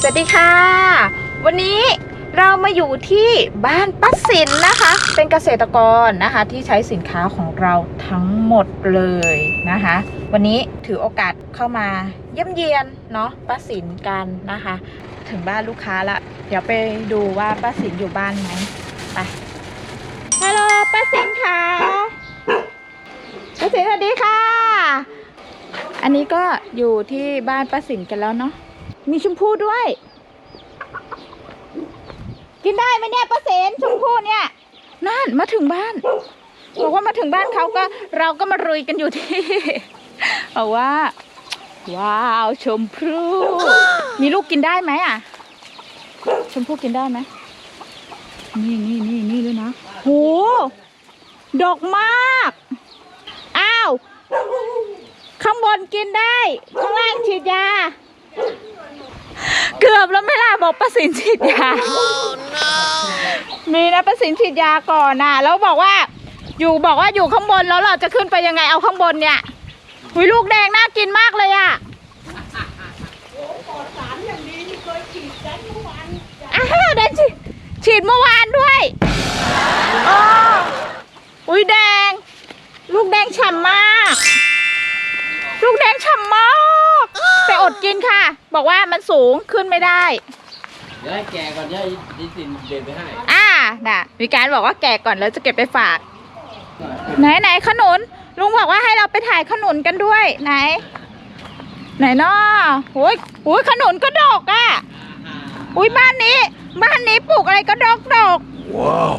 สวัสดีค่ะ วันนี้เรามาอยู่ที่บ้านป้าสินนะคะ เป็นเกษตรกรนะคะที่ใช้สินค้าของเราทั้งหมดเลยนะคะ วันนี้ถือโอกาสเข้ามาเยี่ยมเยียนเนาะป้าสินกันนะคะ ถึงบ้านลูกค้าละ เดี๋ยวไปดูว่าป้าสินอยู่บ้านไหมไปฮัลโหลป้าสินค่ะป้าสินสวัสดีค่ะ อันนี้ก็อยู่ที่บ้านป้าสินกันแล้วเนาะ มีชมพู่ด้วย กินได้ไหมเนี่ยป้าเสนชมพู่เนี่ยนั่นมาถึงบ้านบอกว่ามาถึงบ้านเขาก็เราก็มารุยกันอยู่ที่บอกว่า ว้าวชมพู่มีลูกกินได้ไหมอะ ชมพู่กินได้ไหมนี่นี่นี่นี่ด้วยนะโหดอกมาก อ้าว ข้างบนกินได้ ข้างล่างฉีดยา เกือบแล้วไม่ล่ะบอกประสินฉีดยา มีนะประสินฉีดยาก่อนน่ะ แล้วบอกว่า อยู่บอกว่าอยู่ข้างบนแล้วเราจะขึ้นไปยังไงเอาข้างบนเนี่ยหุยลูกแดงน่ากินมากเลยอะอ้าวได้ฉีดฉีดเมื่อวานด้วยอ๋ออุ้ยแดง ลูกแดงฉ่ำมาก ลูกแดงฉ่ำมาก อดกินค่ะ บอกว่ามันสูงขึ้นไม่ได้ เดี๋ยวให้แกก่อนเดี๋ยวดิสินเดินไปให้อ่าน่ะมีการบอกว่าแก่ก่อนแล้วจะเก็บไปฝาก ไหนไหนขนุน ลุงบอกว่าให้เราไปถ่ายขนุนกันด้วย ไหน ไหนน้อโอ้ยโอ้ยขนุนก็ดอกอะอุ้ยบ้านนี้ บ้านนี้ปลูกอะไรก็ดอกดอกว้าว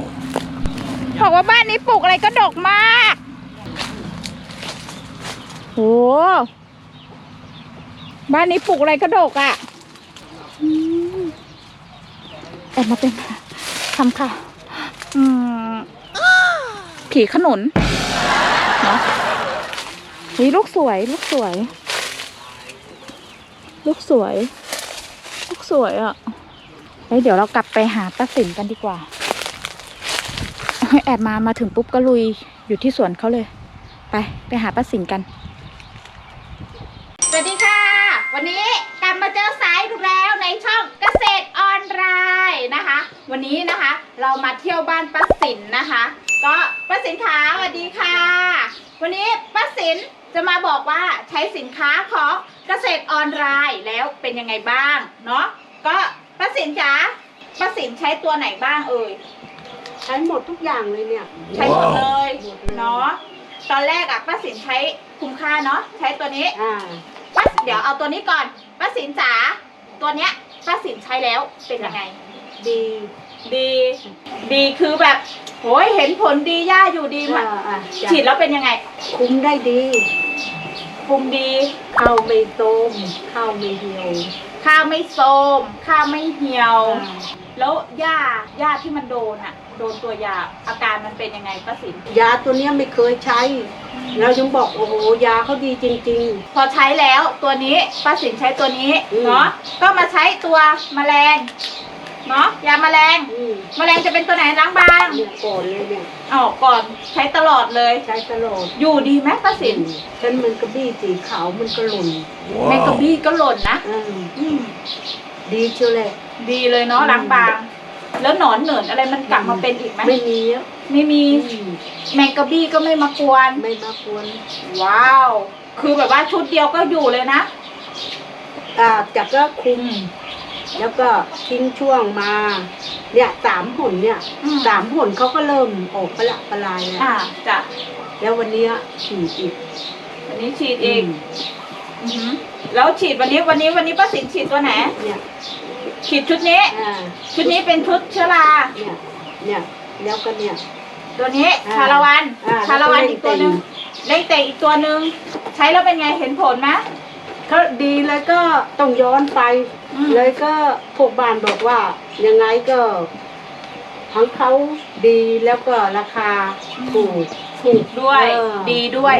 บอกว่าบ้านนี้ปลูกอะไรก็ดอกมากโห บ้านนี้ปลูกอะไรก็ดอกอะอืมแอบมาเป็นทำค่ะ อืมผีขนุนเนาะนี่ลูกสวย ลูกสวย ลูกสวย ลูกสวยอะเฮ้ยเดี๋ยวเรากลับไปหาป้าสินกันดีกว่าเฮ้ยแอบมามาถึงปุ๊บก็ลุยอยู่ที่สวนเขาเลย ไปไปหาป้าสินกัน วันนี้นะคะ เรามาเที่ยวบ้านป้าสินนะคะ ก็ป้าสินขาสวัสดีค่ะ วันนี้ป้าสินจะมาบอกว่าใช้สินค้าของเกษตรออนไลน์แล้วเป็นยังไงบ้างเนาะก็ป้าสินจ๋าป้าสินใช้ตัวไหนบ้างเอ่ยใช้หมดทุกอย่างเลยเนี่ย ใช้หมดเลยเนาะตอนแรกอะป้าสินใช้คุ้มค่าเนาะใช้ตัวนี้อ่าป้าเดี๋ยวเอาตัวนี้ก่อนป้าสินจ๋าตัวเนี้ยป้าสินใช้แล้วเป็นยังไง ดี ดี ดีคือแบบโหยเห็นผลดีย่าอยู่ดีมาอ่าอ่าจ้ะฉีดแล้วเป็นยังไงคุ้มได้ดี ภูมิดี ข้าวไม่โตมข้าวไม่เหี่ยวข้าวไม่โทรมข้าวไม่เหี่ยว อ่าแล้วย่าย่าที่มันโดนอะโดนตัวยาอาการมันเป็นยังไงป้าสินยาตัวเนี้ยไม่เคยใช้เรายังบอกโอ้โหยาเขาดีจริง พอใช้แล้วตัวนี้ป้าสินใช้ตัวนี้อืม เนาะก็มาใช้ตัวแมลง เนาะยาแมลงๆอืมแมลงจะเป็นตัวไหนล้างบาง เนี่ยก่อนเลยเนี่ยออกก่อนใช้ตลอดเลย ใช้ตลอดอยู่ดีไหมป้าสินฉันมันกระบี้สีขาวมันก็หล่นแมงกะบี้ก็หล่นนะอ่าอืมดีเชียวแหละ ดีเลยเนาะอืม ล้างบาง แล้วหนอนเหนินอะไรมันกลับมาเป็นอีกไหมไม่มีอะไม่มีอืมแมงกะบี้ก็ไม่มากวน ไม่มาควรว้าว คือแบบว่าชุดเดียวก็อยู่เลยนะ อ่าจากก็คุม แล้วก็ทิ้งช่วงมา เนี่ยสามหนเนี่ยอืม สามหนเขาก็เริ่มออกประละประลายแล้วอ่าจ้ะแล้ววันเนี้ยฉีดอีกวันนี้ฉีดเองมอือหือแล้วฉีดวันนี้วันนี้วันนี้ป้าสินฉีดตัวไหน เนี่ยฉีดชุดนี้ อ่าชุดนี้เป็นชุดเชื้อรา เนี่ยเนี่ยแล้วก็เนี่ย ตัวนี้อ่าชาละวันอ่าชาละวันแล้วก็อีกตัวหนึ่งเร่งเตะเล่งเตะอีกตัวหนึ่งใช้แล้วเป็นไงเห็นผลไหมเขาดีเลยก็ต้องย้อนไปอืม เลยก็พวกบ้านบอกว่ายังไงก็ของเขาดีแล้วก็ราคาถูก ถูกด้วย เออ ดีด้วย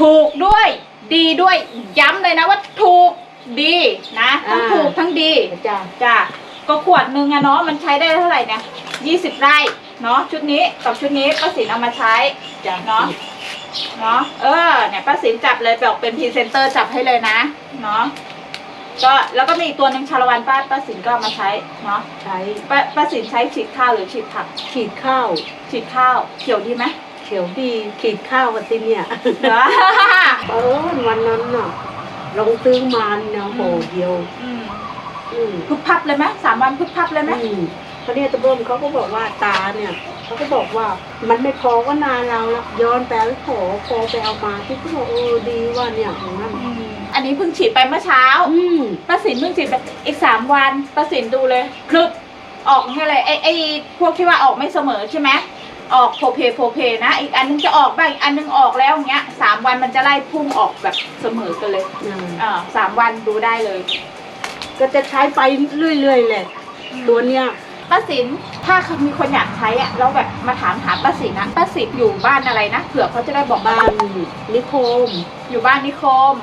ถูกด้วย ดีด้วย ย้ำเลยนะว่าถูกดีนะทั้งถูกทั้งดีจ้ะจ้ะก็ขวดหนึ่งอะเนาะมันใช้ได้เท่าไหร่เนี่ยยี่สิบไร่เนาะชุดนี้กับชุดนี้ป้าสินเอามาใช้จ้ะเนาะเนาะเออเนี่ยป้าสินจับเลยบอกเป็นพรีเซนเตอร์จับให้เลยนะเนาะ ก็แล้วก็มีอีกตัวหนึ่งชาละวันป้าป้าสินก็เอามาใช้เนาะใช้ป้าป้าสินใช้ฉีดข้าวหรือฉีดผักขีดข้าวฉีดข้าวเขียวดีไหมเขียวดีขีดข้าววันที่เนี่ยเหรอเออวันนั้นน่ะลงซื้อมาเนี่ยโหเดียวอืมอืมพึบพับเลยไหมสามวันพึบพับเลยไหมอืมเขาเนี่ยตะเบิ้มเขาก็บอกว่าตาเนี่ยเขาก็บอกว่ามันไม่พอก็นานเราละย้อนไปแล้วขอขอไปเอามาที่เขาบอกเออดีว่าเนี่ยอย่างนั้น อืมอันนี้เพิ่งฉีดไปเมื่อเช้าอืมป้าสินเพิ่งฉีดไปอีกสามวันป้าสินดูเลยคลึบออกให้เลยไอไอพวกที่ว่าออกไม่เสมอใช่ไหมออกโพเพโพเพนะ อีกอันนึงจะออกบ้างอีกอันนึงออกแล้วอย่างเงี้ยสามวันมันจะไล่พุ่งออกแบบเสมอกันเลยอ่าอ่าสามวันดูได้เลยก็จะใช้ไปเรื่อยๆแหละตัวเนี้ย ป้าสินถ้ามีคนอยากใช้อะแล้วแบบมาถามหาป้าสินนะป้าสินอยู่บ้านอะไรนะเผื่อเขาจะได้บอกบ้านนิคม อยู่บ้านนิคม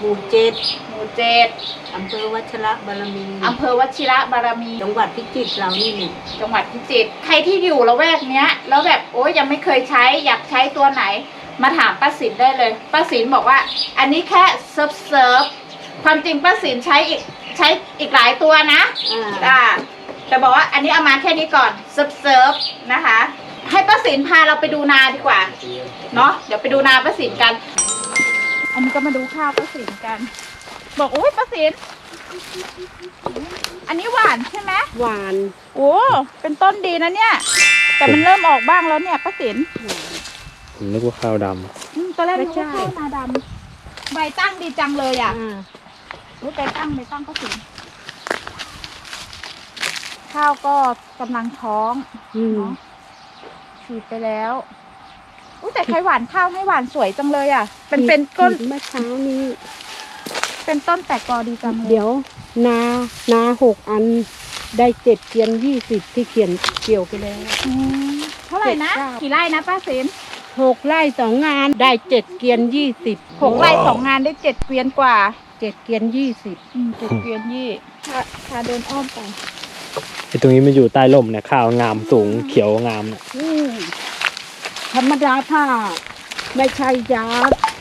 หมู่เจ็ดหมู่เจ็ดอำเภอวัชระบารมีอำเภอวชิระบารมี จังหวัดพิจิตรเรานี่นี่จังหวัดพิจิตร ใครที่อยู่ละแวกเนี้ย แล้วแบบโอ้ยยังไม่เคยใช้ อยากใช้ตัวไหน มาถามป้าสินได้เลย ป้าสินบอกว่า อันนี้แค่เซิร์ฟเซิร์ฟความจริงป้าสินใช้อีกใช้อีกหลายตัวนะอ่าอ่าแต่บอกว่าอันนี้เอามาแค่นี้ก่อนเซิร์ฟเซิร์ฟนะคะ ให้ป้าสินพาเราไปดูนาดีกว่า เนาะ เดี๋ยวไปดูนาป้าสินกัน อันนี้ก็มาดูข้าวป้าสินกัน บอกโอ้ยป้าสินอันนี้หวานใช่ไหมหวานโอ้เป็นต้นดีนะเนี่ย แต่มันเริ่มออกบ้างแล้วเนี่ยป้าสินผมนึกว่าข้าวดอืมตอนแรกนึกว่าข้าวนาดำใบตั้งดีจังเลยอะอ่ารู้ใบตั้งใบตั้งป้าสินข้าวก็กำลังท้องอืมเนาะฉีดไปแล้ว อุ้แต่ใครหวานข้าวให้หวานสวยจังเลยอะ เป็นเป็นก้นเมื่อเช้านี้ เป็นต้นแตกกอดีจังเลยเดี๋ยว นานาหกอันได้เจ็ดเกียนยี่สิบที่เขียนเกี่ยวไปแล้วอืมเท่าไหร่นะ เจ็ดเก้า กี่ไร่นะป้าสินหกไร่สองงานได้เจ็ดเกียนยี่สิบหกไร่สองงานได้เจ็ดเกวียนกว่าเจ็ดเกียนยี่สิบอืมเจ็ดเกวียนยี่พาพาเดินอ้อมไปำไอ้ตรงนี้มันอยู่ใต้ร่มเนี่ยข้าวงามสูงเขียวงามเนี่ยอืม ธรรมดาถ้าไม่ใช่ยา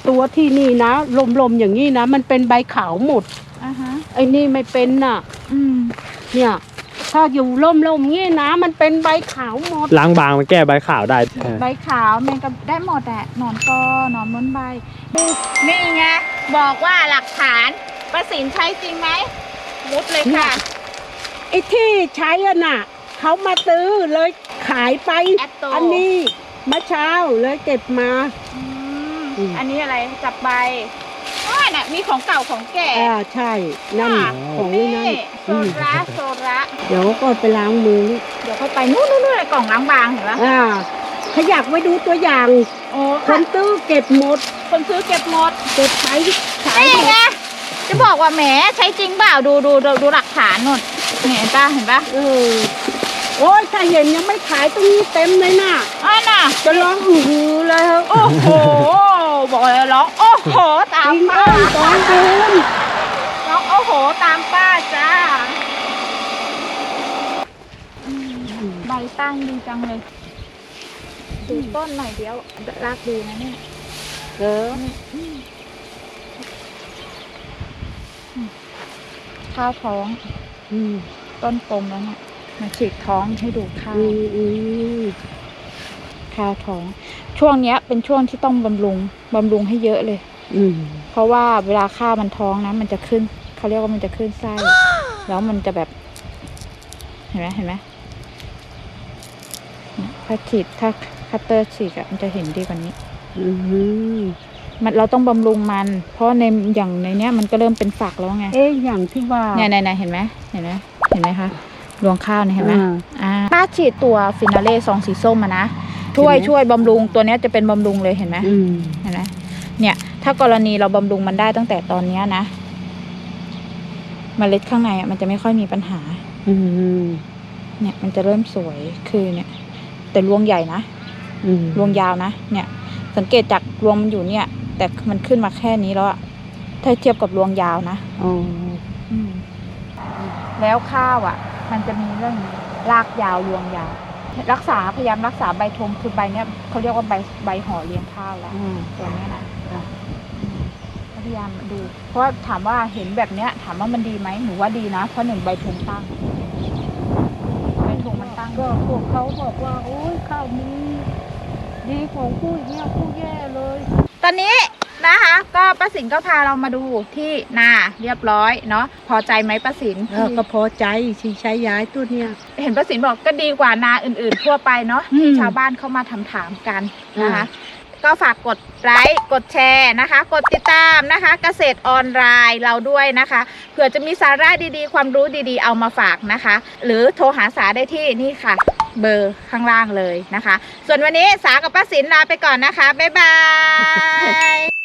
ตัวที่นี่นะลมๆอย่างนี้นะ มันเป็นใบขาวหมดอ่าฮะไอ้นี่ไม่เป็นน่ะ อืมเนี่ย ถ้าอยู่ล่มๆงี้นะมันเป็นใบขาวหมด ล้างบางมันแก้ใบขาวได้เออใบขาวแมงกับได้หมดแหละหนอนกอหนอนม้วนใบนี่ไงบอกว่าหลักฐานประสินใช้จริงไหมมุดเลยค่ะ ไอ้ที่ใช้อะน่ะเขามาซื้อเลยขายไป แอตโต อันนี้ เมื่อเช้าเลยเก็บมา อืมอืม อันนี้อะไรจับใบอ้อยน่ะมีของเก่าของแก่อ่าใช่ นั่นค่ะของนี่นั่นโซอืมระโซระเดี๋ยวก็ไปล้างมือนี่เดี๋ยวค่อยไปนู่นนู่นนู่นกล่องล้างบางเห็นปะอ่าเขาอยากไว้ดูตัวอย่าง โอ้คนตื้อเก็บหมด คนซื้อเก็บหมดเก็บไปขายนี่หมดไงจะบอกว่าแหมใช้จริงเปล่าดูดูดูดูหลักฐานนู่นเนี่ยเห็นปะเห็นปะเออ โอ้ยถ้าเห็นยังไม่ขายตรงนี้เต็มเลยน่ะอ้อยน่ะจะร้องอือหือเลยครับโอ้โหบอกเลยร้องโอ้โหตามจริงป้าเอ้ยตอนคืนร้องโอ้โหตามป้าจ้าใบตั้งดีจังเลยดูต้นหน่อยเดียวรักดีนะเนี่ยเออข้าวท้อง อืมต้นกลมแล้วเนี่ย มาฉีกท้องให้ดูข้าวอืมอืมข้าวท้อง ช่วงเนี้ย เป็นช่วงที่ต้องบำรุงบำรุงให้เยอะเลย อืมเพราะว่าเวลาข้าวมันท้องนะมันจะขึ้นเขาเรียกว่ามันจะขึ้นไส้ แล้วมันจะแบบ เห็นไหมเห็นไหมเนี่ยถ้าฉีดถ้าคัตเตอร์ฉีดอะมันจะเห็นดีกว่านี้ อืมมันเราต้องบำรุงมัน เพราะในอย่างในเนี้ยมันก็เริ่มเป็นฝักแล้วไง เอ๊ะอย่างที่ว่า เนี่ยเนี่ยเนี่ยเห็นไหมเห็นไหมเห็นไหมคะ รวงข้าวเนี่ยเห็นไหมอ่าอ่าป้าฉีดตัวฟินาเล่ซองสีส้มมานะช่วยเห็นไหมช่วยบำรุงตัวเนี้ยจะเป็นบำรุงเลยเห็นไหมอืมเห็นไหมเนี่ยถ้ากรณีเราบำรุงมันได้ตั้งแต่ตอนเนี้ยนะเมล็ดข้างในอะมันจะไม่ค่อยมีปัญหา อืมเนี่ยมันจะเริ่มสวยคือเนี่ย แต่รวงใหญ่นะอืมรวงยาวนะเนี่ย สังเกตจากรวงมันอยู่เนี่ย แต่มันขึ้นมาแค่นี้แล้วอะถ้าเทียบกับรวงยาวนะอ๋ออืมแล้วข้าวอะ มันจะมีเรื่องรากยาวรวงยาว รักษาพยายามรักษาใบทมคือใบเนี้ยเขาเรียกว่าใบใบห่อเลี้ยงข้าวแล้วอ่าตัวเนี้ยนะอ่าอืมพยายามดู เพราะถามว่าเห็นแบบเนี้ย ถามว่ามันดีไหมหนูว่าดีนะ เพราะหนึ่งใบธงตั้งใบธงมันตั้งก็พวกเขาบอกว่าโอ้ยข้าวนี้ดีของผู้อย่างเงี้ยผู้แย่เลย ตอนนี้ นะคะ ก็ป้าสินก็พาเรามาดูที่นาเรียบร้อยเนาะพอใจไหมป้าสิน เออก็พอใจที่ใช้ย้ายตัวเนี้ยเห็นป้าสินบอกก็ดีกว่านาอื่นๆ ทั่วไปเนาะอืมที่ชาวบ้านเข้ามาถามถามๆกันนะคะอ่ก็ฝากกดไลค์กดแชร์นะคะ กดติดตามนะคะ เกษตรออนไลน์เราด้วยนะคะเผื่อจะมีสาระดีๆ ความรู้ดีๆ เอามาฝากนะคะ หรือโทรหาสาได้ที่นี่ค่ะ เบอร์ข้างล่างเลยนะคะ ส่วนวันนี้สากับป้าสินลาไปก่อนนะคะ บ๊ายบาย